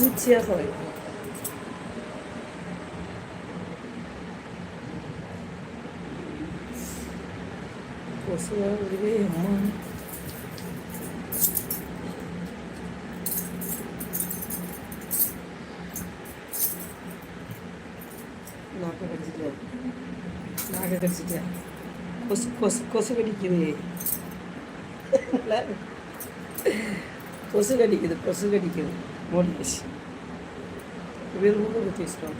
பூச்சியாக வைக்கும் கொசுவாக வருவே அம்மா நாக்க கடிச்சிட்டேன் நாக்க கடிச்சிட்டேன் கொசு கொசு கொசு கடிக்குது. கொசு கடிக்குது கொசு கடிக்குது மோட்டிவேஷன் விரும்ப பேசுகிறோம்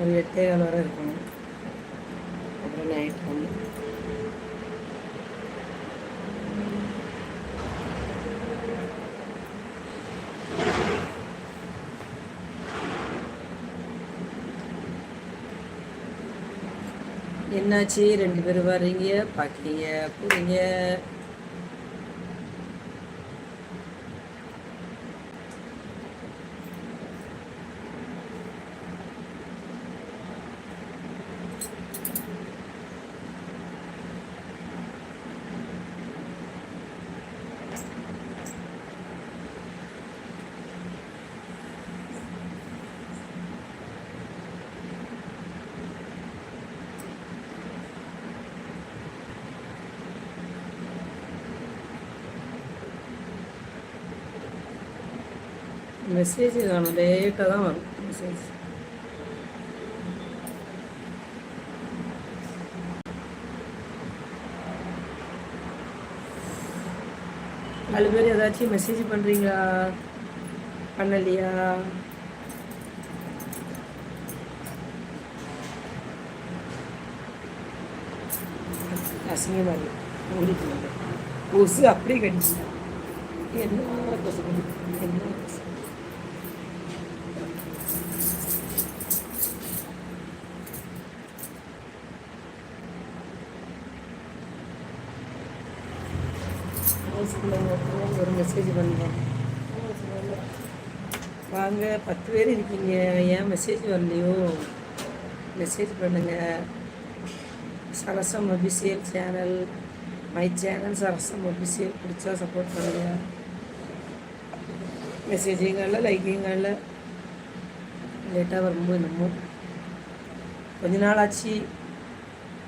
ஒரு எட்டே கால் வரை இருக்கணும். அப்புறம் நைட் ஒன்று என்னாச்சு? ரெண்டு பேரும் வர்றீங்க பார்க்குறீங்க போறீங்க. மெசேஜ் காணும் லேட்டாக தான் வரும். மெசேஜ் நாலு பேர் ஏதாச்சும் மெசேஜ் பண்ணுறீங்களா பண்ணலையா? அசிங்கமாக இருக்கு. ஓடிட்டு கொசு அப்படியே கடிச்சு என்ன கொசு? என்ன கொசு? பண்ணுறோம் வாங்க பத்து பேர் இருக்கீங்க. ஏன் மெசேஜ் வரலையோ? மெசேஜ் பண்ணுங்கள் Sarasam official channel my channel Sarasam official பிடிச்சா சப்போர்ட் பண்ணுங்கள் மெசேஜிங்களில் லைக்கிங்களில் லேட்டாக வரும்போது என்னமோ. கொஞ்ச நாள் ஆச்சு.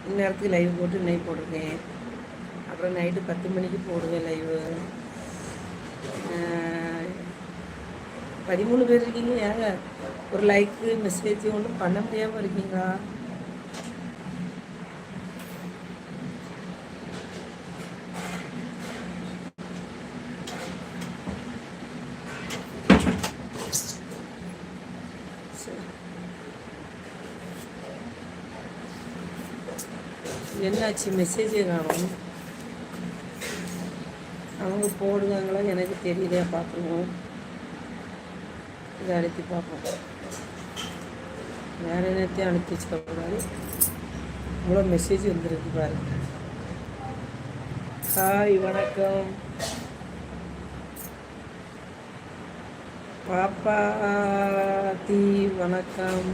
இந்நேரத்துக்கு லைவ் போட்டு இன்னைக்கு போட்டிருக்கேன். அப்புறம் நைட்டு பத்து மணிக்கு போடுவேன் லைவு பதிமூணு பேர் இருக்கீங்க. ஏங்க ஒரு லைக்கு மெசேஜ் ஒன்றும் பண்ண முடியாமல் இருக்கீங்களா? என்னாச்சு? மெசேஜே காணும். அவங்க போடுவாங்களா எனக்கு தெரியலையா பார்க்கணும் இதை அழுத்தி பார்ப்போம். வேற என்னத்தையும் அழுத்தி வச்சுக்கக்கூடாது இவ்வளோ மெசேஜ் வந்துருக்கு பாருங்க. ஹாய் வணக்கம். பாப்பா தீ வணக்கம்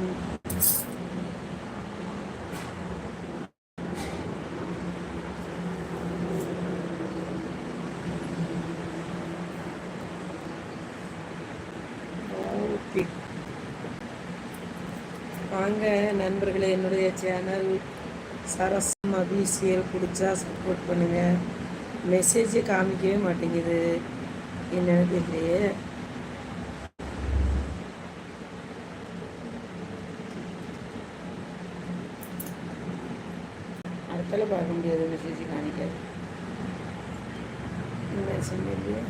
ஓகே வாங்க நண்பர்களே என்னுடைய சேனல் சரசம் அபிஷியல் பிடிச்சா சப்போர்ட் பண்ணுங்க. மெசேஜ் காமிக்கவே மாட்டேங்குது. என்னன்னு தெரியலையே. அடுத்தால பார்க்க முடியாது மெசேஜ் காமிக்காது. மெசேஜ் இல்லையே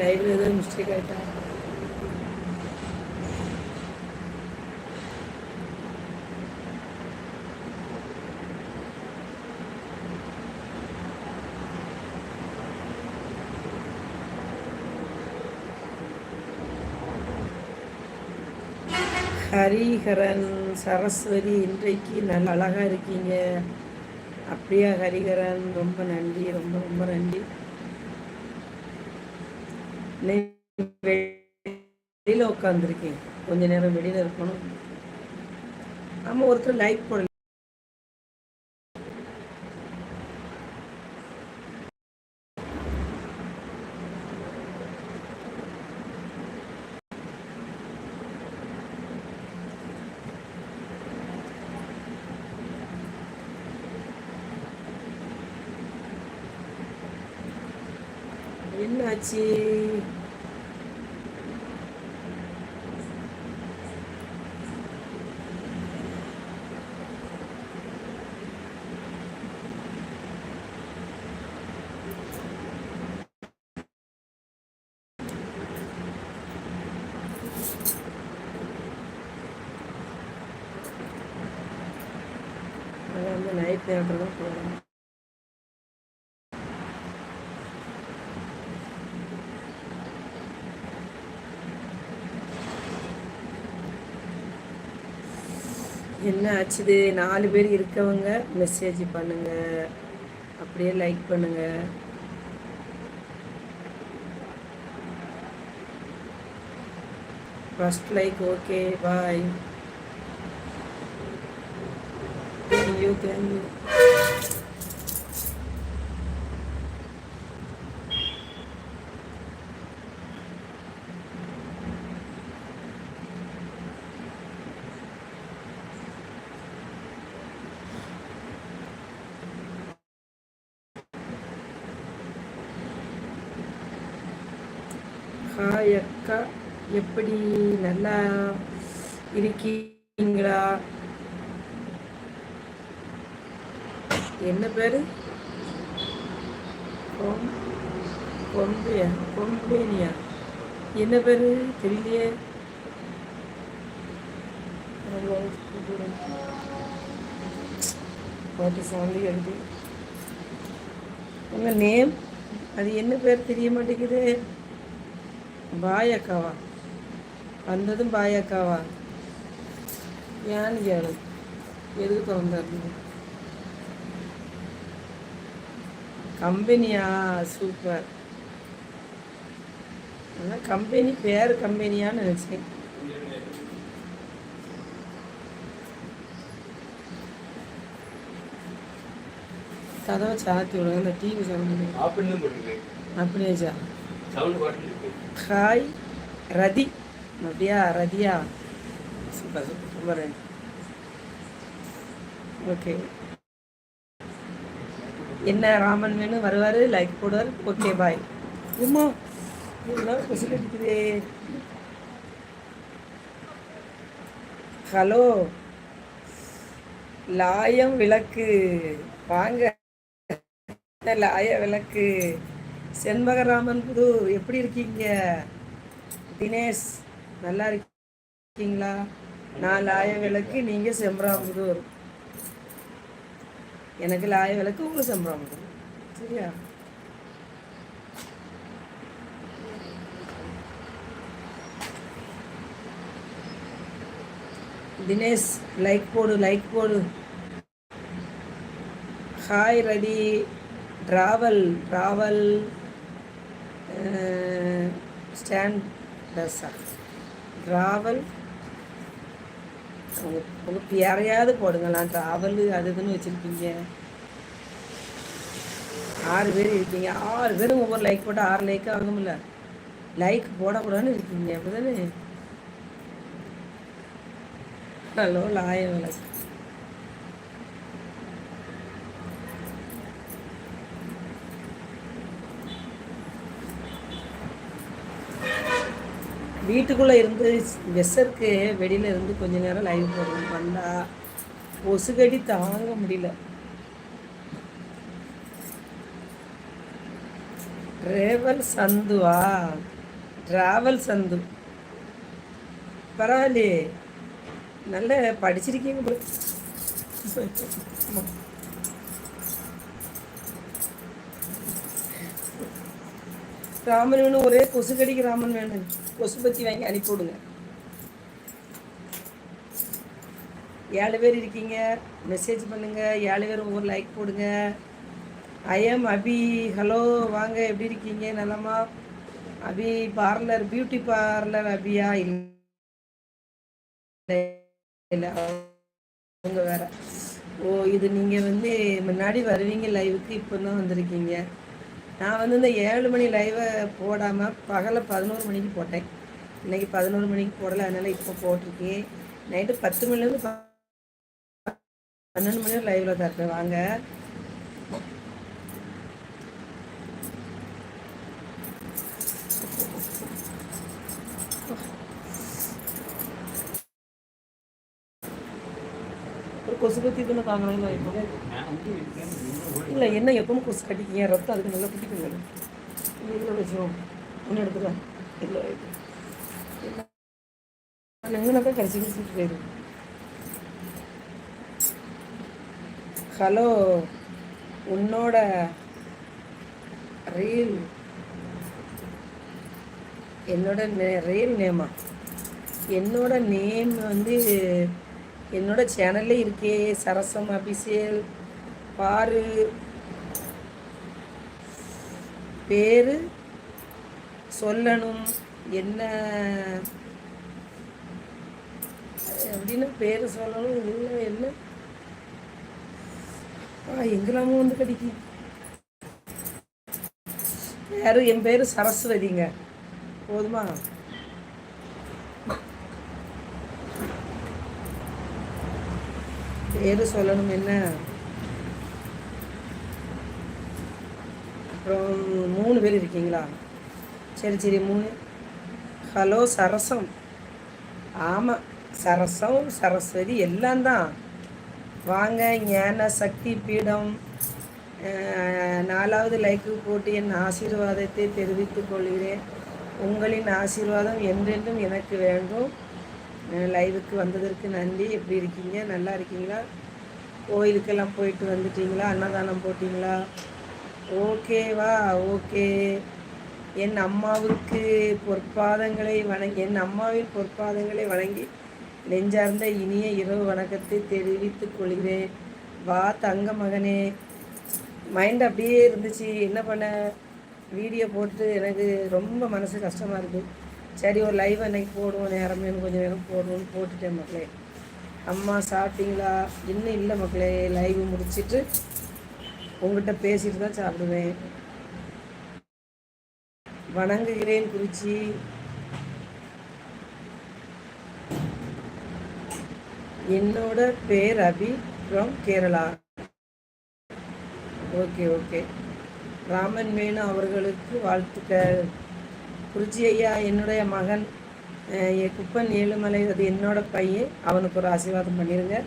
லைவ்ல ஏதோ மிஸ்டேக் ஆயிட்டா? ஹரிஹரன் சரஸ்வதி இன்றைக்கு நல்ல அழகா இருக்கீங்க. அப்படியா ஹரிஹரன்? ரொம்ப நன்றி ரொம்ப ரொம்ப நன்றி. வெளியில் உட்காந்துருக்கேன் கொஞ்ச நேரம் வெளியில் இருக்கணும். நம்ம ஒருத்தர் லைக் போடல என்னாச்சு? வந்து நைட் நேரத்தில் தான் போகணும் என்ன ஆச்சுது? நாலு பேர் இருக்கவங்க மெசேஜ் பண்ணுங்க. அப்படியே லைக் பண்ணுங்க. First like okay bye thank you thank you hi அக்கா எப்படி நல்லா இருக்கீங்களா? என்ன பேர்? கொம் கொம்பியா கொம்பேனியா? என்ன பேர்? தெரியலையே. பாட்டி சாமி எழுதி. உங்கள் நேம் அது என்ன பேர் தெரிய மாட்டேங்குது. பாயக்காவா வந்ததும் பாயக்காவா ஏன்னு கேளு எதுக்கு திறந்தாரு கம்பெனியா சூப்பர் ஆனால் கம்பெனி பேர் கம்பெனியான்னு நினச்சேன் கதவை சாத்தி விடுங்க இந்த டிவி சவுண்ட் அப்படியாச்சா ஹாய் ரதி அப்படியா ரதியா சூப்பர் சூப்பர் ஓகே என்ன ராமன் வேணும் வருவார் லைக் போடுவார். ஓகே பாய் உமா எல்லாம் ஹலோ லாயம் விளக்கு. வாங்க. லாய விளக்கு? செண்பகராமன் புது எப்படி இருக்கீங்க? தினேஷ் நல்லா இருக்கீங்களா? நான் லாய விளக்கு நீங்கள் செம்பராம்புதூர் எனக்கு லாய விளக்கு உங்களுக்கு செம்பராம்புதூர் சரியா? தினேஷ் லைக் போடு லைக் போடு. Hi Rathi travel travel stand travel travel உங்களுக்கு யாரையாவது போடுங்களா? ட்ராவல் அது இதுன்னு வச்சுருக்கீங்க. ஆறு பேர் இருக்கீங்க. ஆறு பேரும் ஒவ்வொரு லைக் போட்டால் ஆறு லைக் ஆகும்ல. லைக் போடக்கூடாதுன்னு இருக்கீங்க. அப்படிதானே? ஹலோ லாயம் விளக்கு வீட்டுக்குள்ளே இருந்து வெசருக்கு வெளியில் இருந்து கொஞ்ச நேரம் லைவ் போடுறோம் வந்தால் ஒசுகடி தாங்க முடியல. ட்ராவல் சந்துவா? ட்ராவல் சந்து. பரவாயில்லையே. நல்ல படிச்சிருக்கீங்க ராமன் வேணும் ஒரே கொசு கடிக்கு ராமன் வேணும். கொசு பத்தி வாங்கி அனுப்பி விடுங்க ஏழு பேர் இருக்கீங்க மெசேஜ் பண்ணுங்க ஏழு பேர் ஒவ்வொரு லைக் போடுங்க. ஐஎம் அபி ஹலோ வாங்க எப்படி இருக்கீங்க? நலமா? அபி பார்லர் பியூட்டி பார்லர் அபியா இல்லை இல்லை அவங்க வேற. ஓ இது நீங்கள் வந்து முன்னாடி வருவீங்க லைவுக்கு இப்போ தான் வந்திருக்கீங்க. நான் வந்து இந்த ஏழு மணி லைவை போடாமல் பகலில் பதினோரு மணிக்கு போட்டேன். இன்றைக்கி பதினோரு மணிக்கு போடலை அதனால் இப்போ போட்டிருக்கேன். நைட்டு பத்து மணிலேருந்து பன்னெண்டு மணி லைவில் தான் இருப்பேன். வாங்க. கொசு பத்தி தானே தாங்கணும் இல்லை என்ன எப்பவும் கொசு கட்டிக்கிங்க? ரத்தம் அதுக்கு நல்லா குட்டிக்குங்க இல்லை வச்சோம் ஒன்று எடுத்துக்கலாம் இல்லை எங்கனாக்கா கடிச்சு கடிச்சிட்டு போயிடும் ஹலோ உன்னோட ரீல் என்னோட நே ரீல் நேமா என்னோட நேம் வந்து என்னோட சேனல்ல இருக்கே சரசம் அபிஷியல் பாரு. பேரு சொல்லணும். என்ன? அப்படின்னு பேர் சொல்லணும் இல்லை என்ன? எங்கெல்லாமோ வந்து கிடைக்கி யாரும் என் பேர் சரஸ்வதிங்க. போதுமா? எது சொல்லணும் என்ன? அப்புறம் மூணு பேர் இருக்கீங்களா? சரி சரி மூணு. ஹலோ சரசம். ஆமாம் சரசம் சரஸ்வதி எல்லாம் தான். வாங்க ஞான சக்தி பீடம். நாலாவது லைக்கு போட்டு என் ஆசீர்வாதத்தை தெரிவித்துக் கொள்கிறேன். உங்களின் ஆசீர்வாதம் என்றென்றும் எனக்கு வேண்டும். லைவுக்கு வந்ததற்கு நன்றி. எப்படி இருக்கீங்க? நல்லா இருக்கீங்களா? கோயிலுக்கெல்லாம் போயிட்டு வந்துட்டீங்களா? அன்னதானம் போட்டிங்களா? ஓகேவா ஓகே. என் அம்மாவுக்கு பொற்பாதங்களை வணங்கி என் அம்மாவின் பொற்பாதங்களை வணங்கி நெஞ்சார்ந்த இனிய இரவு வணக்கத்தை தெரிவித்துக் கொள்கிறேன். வா தங்க மகனே. மைண்ட் அப்படியே இருந்துச்சு. என்ன பண்ண? வீடியோ போட்டு எனக்கு ரொம்ப மனசு கஷ்டமாக இருக்குது சரி ஒரு லைவ் அன்னைக்கு போடுவோம் நேரமே கொஞ்சம் நேரம் போடுவோம்னு போட்டுட்டேன் மக்களே. அம்மா சாப்பிட்டீங்களா? இன்னும் இல்லை மக்களே லைவ் முடிச்சுட்டு உங்கள்கிட்ட பேசிட்டு தான் சாப்பிடுவேன். வணங்குகிறேன் குறிச்சி. என்னோட பேர் Abhi from Kerala. Okay okay Raman menu அவர்களுக்கு வாழ்த்துக்கள். குருஜி ஐயா என்னுடைய மகன் குப்பன் ஏழுமலை அது என்னோட பையன். அவனுக்கு ஒரு ஆசீர்வாதம் பண்ணிடுங்க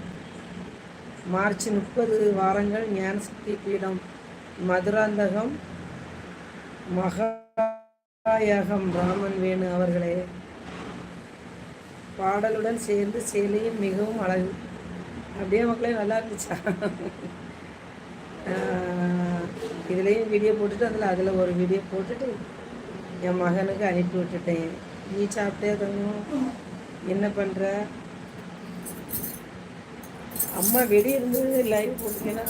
மார்ச் முப்பது வாரங்கள் ஞானசக்தி பீடம் மதுராந்தகம் மகாயகம் ராமன் வேணு அவர்களே. பாடலுடன் சேர்ந்து சேலையும் மிகவும் அழகு. அப்படியே மக்களே நல்லா இருந்துச்சா? இதுலேயும் வீடியோ போட்டுட்டு அதில் அதில் ஒரு வீடியோ போட்டுட்டு என் மகனுக்கு அனுப்பி விட்டுட்டேன். நீ சாப்பிட்டே தங்கும். என்ன பண்ணுற அம்மா வெளியே இருந்து லைவ் போட்டீங்கன்னா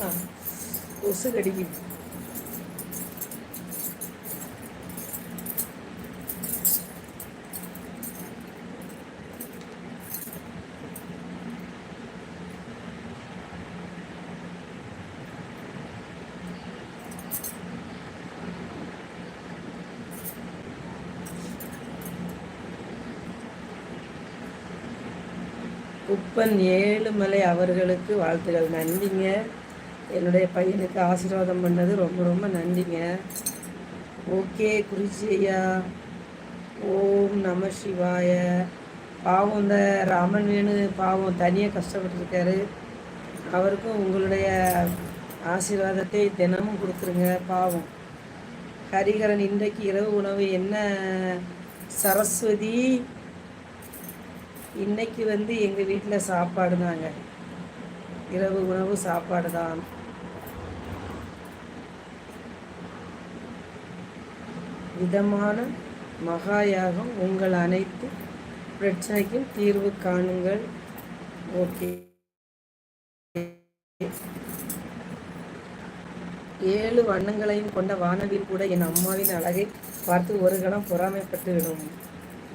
கொசு கடிக்குது. குப்பன் ஏழுமலை அவர்களுக்கு வாழ்த்துக்கள் நன்றிங்க. என்னுடைய பையனுக்கு ஆசீர்வாதம் பண்ணது ரொம்ப ரொம்ப நன்றிங்க. ஓகே குறிச்சி ஐயா ஓம் நம சிவாய. பாவம் இந்த ராமன் வேணு பாவம் தனியாக கஷ்டப்பட்டுருக்காரு. அவருக்கும் உங்களுடைய ஆசீர்வாதத்தை தினமும் கொடுத்துருங்க. பாவம். ஹரிகரன் இன்றைக்கு இரவு உணவு என்ன? சரஸ்வதி இன்னைக்கு வந்து எங்கள் வீட்டில் சாப்பாடு தாங்க இரவு உணவு சாப்பாடு தான் விதமான மகாயாகம் உங்கள் அனைத்து பிரச்சனைக்கும் தீர்வு காணுங்கள். ஓகே. ஏழு வண்ணங்களையும் கொண்ட வானவில் கூட என் அம்மாவின் அழகை பார்த்து ஒரு கணம் பொறாமைப்பட்டு விடும்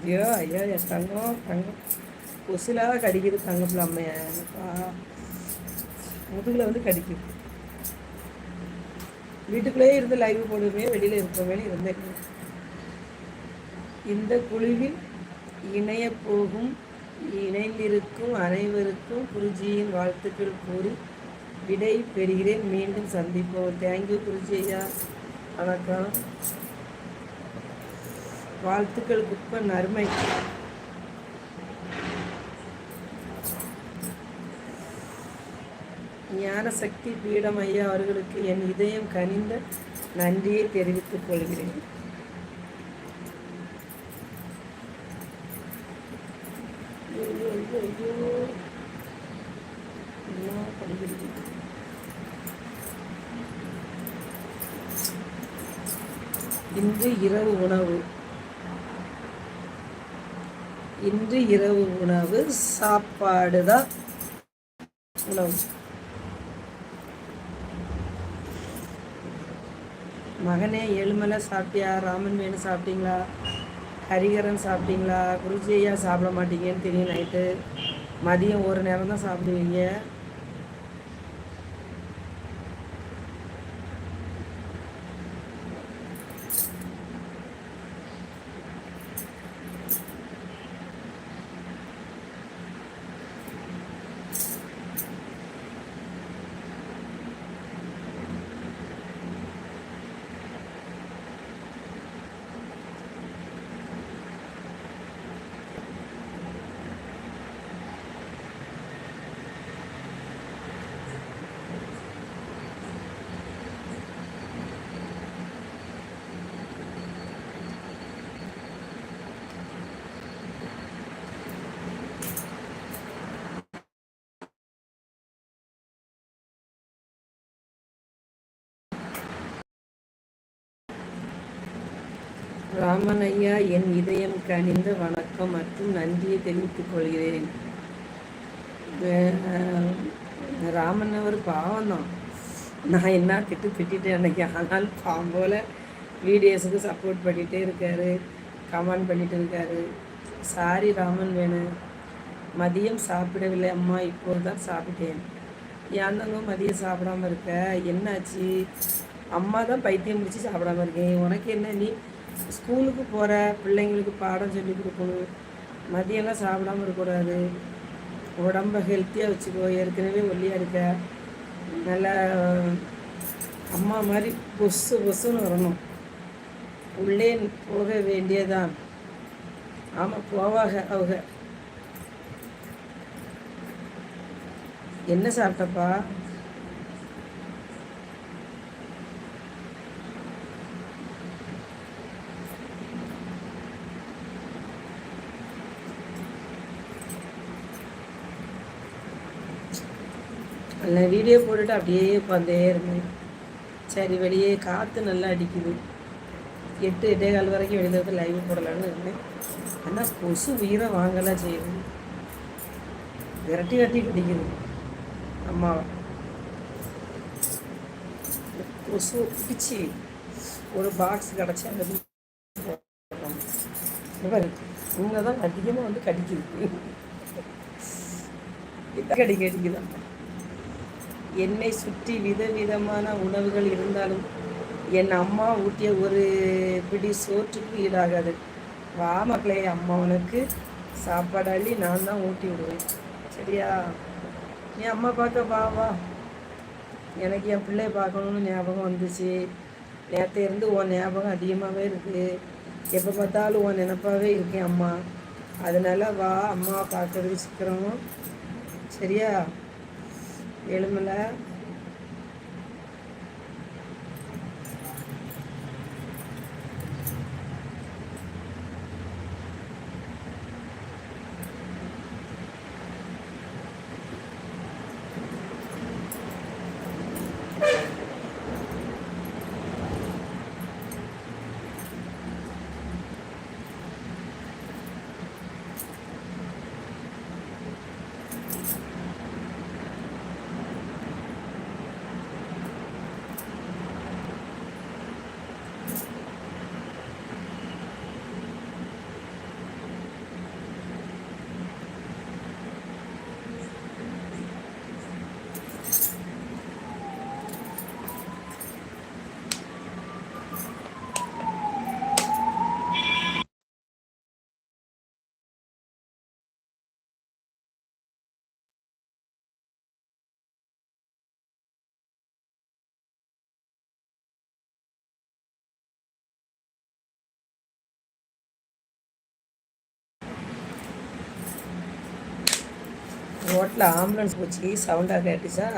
ஐயோ ஐயோ என் தங்கம் தங்கம். கொசுலாக கடிக்குது தங்கப்பில் அம்மையா முதுகில் வந்து கடிக்குது. வீட்டுக்குள்ளேயே இருந்து லைவ் போடுவே வெளியில் இருப்பவே இருந்தேன். இந்த குழுவில் இணைய போகும் இணைந்திருக்கும் அனைவருக்கும் குருஜியின் வாழ்த்துக்கள் கூறி விடை பெறுகிறேன். மீண்டும் சந்திப்போம். தேங்க்யூ குருஜி ஐயா. வணக்கம். வாழ்த்துக்கள் குப்ப நறுமை. ஞானசக்தி பீடம் ஐயா அவர்களுக்கு என் இதயம் கனிந்த நன்றியை தெரிவித்துக் கொள்கிறேன். இன்று இரவு உணவு. இன்று இரவு உணவு சாப்பாடு தான் உணவு. மகனே ஏழுமலை சாப்பிட்டியா? ராமன் வேணு சாப்பிட்டீங்களா? ஹரிகரன் சாப்பிட்டீங்களா? குருஜியா சாப்பிட மாட்டீங்கன்னு தெரியும் நைட்டு. மதியம் ஒரு நேரம் தான் சாப்பிடுவீங்க. ராமன் ஐயா என் இதயம் கனிந்த வணக்கம் மற்றும் நன்றியை தெரிவித்துக் கொள்கிறேன். ராமன் அவர் பாவம் தான். நான் என்ன திட்டு திட்டேன் அன்னைக்கு? ஆனால் பாவம் போல் வீடியோஸுக்கு சப்போர்ட் பண்ணிகிட்டே இருக்காரு. கமெண்ட் பண்ணிட்டு இருக்காரு. சாரி ராமன் வேணும் மதியம் சாப்பிடவில்லை அம்மா இப்போது தான் சாப்பிட்டேன். ஏந்தங்க மதியம் சாப்பிடாம இருக்க? என்னாச்சு? அம்மா தான் பைத்தியம் முடிச்சு சாப்பிடாம இருக்கேன். உனக்கு என்ன நீ ஸ்கூலுக்கு போகிற பிள்ளைங்களுக்கு பாடம் சொல்லி கொடுக்கணும். மதியம்லாம் சாப்பிடாம இருக்கக்கூடாது. உடம்ப ஹெல்த்தியாக வச்சுக்கோ. ஏற்கனவே ஒல்லியாக இருக்க. நல்லா அம்மா மாதிரி பொசு பொசுன்னு வரணும். உள்ளே போக வேண்டியதான் ஆமாம் போவாக அவங்க. என்ன சாப்பிட்டப்பா? அதில் வீடியோ போட்டுட்டு அப்படியே உட்காந்தே இருந்தேன். சரி வெளியே காற்று நல்லா அடிக்குது. எட்டு எட்டே கால் வரைக்கும் வெளியில் வந்து லைவ் போடலான்னு இருந்தேன். ஆனால் கொசு உயிரை வாங்கலாம் செய்யுது விரட்டி விரட்டி பிடிக்குது அம்மாவை கொசு பிடிச்சி ஒரு பாக்ஸ் கிடச்சி அந்த இவங்க தான் அதிகமாக வந்து கடிக்குது. கடிக்க அடிக்குதான் என்னை சுற்றி விதவிதமான உணவுகள் இருந்தாலும் என் அம்மா ஊட்டிய ஒரு பிடி சோற்றுக்கு ஈடாகாது. வா மக்களே அம்மா உனக்கு சாப்பாடு அள்ளி நான் தான் ஊட்டி விடுவேன். சரியா? நீ அம்மா பார்க்க வா வா. எனக்கு என் பிள்ளைய பார்க்கணும்னு ஞாபகம் வந்துச்சு. நேற்று இருந்து உன் ஞாபகம் அதிகமாகவே இருக்குது எப்போ பார்த்தாலும் உன் நினப்பாகவே இருக்கேன் அம்மா. அதனால வா அம்மாவை பார்க்கறதுக்கு சீக்கிரம். சரியா? எலும்பில் ரோட்டில் ஆம்புலன்ஸ் போச்சு சவுண்டாக கேட்டுச்சா?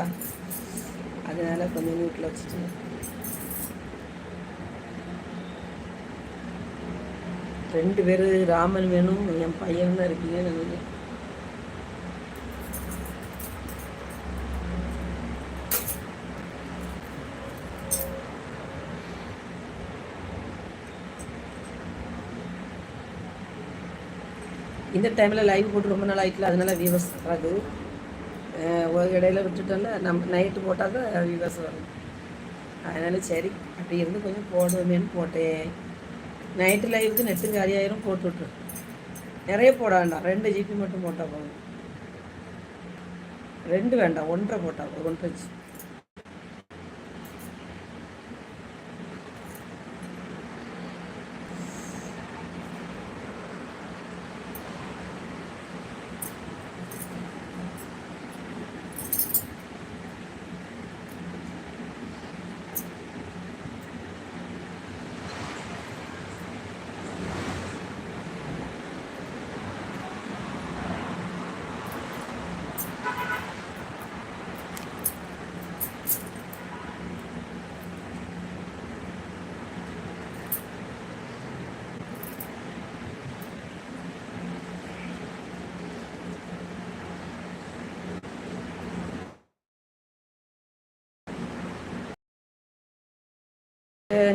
அதனால் கொஞ்சம் வீட்டில் வச்சுட்டு ரெண்டு பேர் ராமன் வேணும் என் பையன் தான் இருக்கீங்க இந்த டைமில் லைவ் போட்டு ரொம்ப நாள் ஆயிட்டுல அதனால வியூவர்ஸ் வராது. ஒரு இடையில விட்டுட்டோம்னா நம்ம நைட்டு போட்டால் தான் வியூவர்ஸ் வரும். அதனால சரி அப்படி இருந்து கொஞ்சம் போடுவேன்னு போட்டேன். நைட்டு லைவுக்கு நெட்டு காலியாயிரம் போட்டு விட்ரு நிறைய போட வேண்டாம் ரெண்டு ஜிபி மட்டும் போட்டால் போதும். ரெண்டு வேண்டாம் ஒன்றரை போட்டால் போதும் ஒன்றரை ஜிபி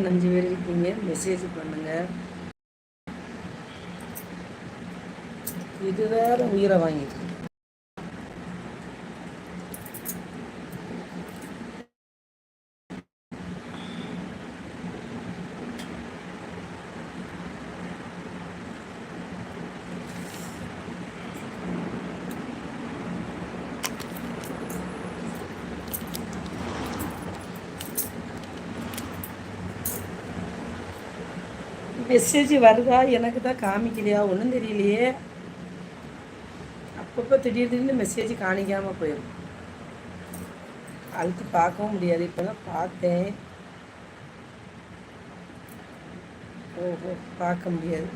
அஞ்சு பேர் இருக்கீங்க. மெசேஜ் பண்ணுங்க. இது வேற உயிரை வாங்கிட்டு மெசேஜ் வருதா? எனக்கு தான் காமிக்கலையா? ஒன்றும் தெரியலையே. அப்பப்போ திடீர் திடீர்னு மெசேஜ் காணிக்காமல் போயிடும். அழுத்து பார்க்கவும் முடியாது. இப்போ தான் பார்த்தேன். ஓஹோ பார்க்க முடியாது.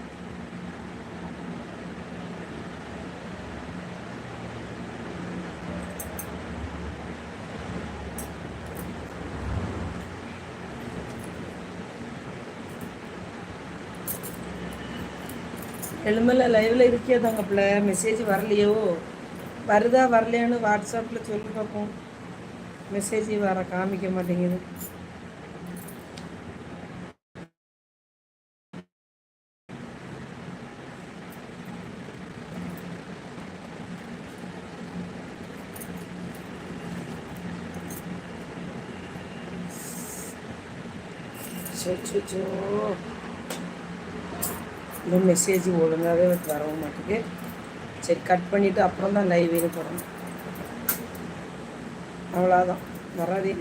எழுமல லைவில் இருக்கியா தங்கப்பில் மெசேஜ் வரலையோ? வருதா வரலையான்னு வாட்ஸ்அப்பில் சொல்லி பார்ப்போம். மெசேஜ் வர காமிக்க மாட்டேங்குது. அச்சோ இந்த மெசேஜ் ஒழுங்காகவே வரவும் மாட்டேங்குது. சரி கட் பண்ணிவிட்டு அப்புறம் தான் லைவ்னு போடணும். அவ்வளோதான் வராதே.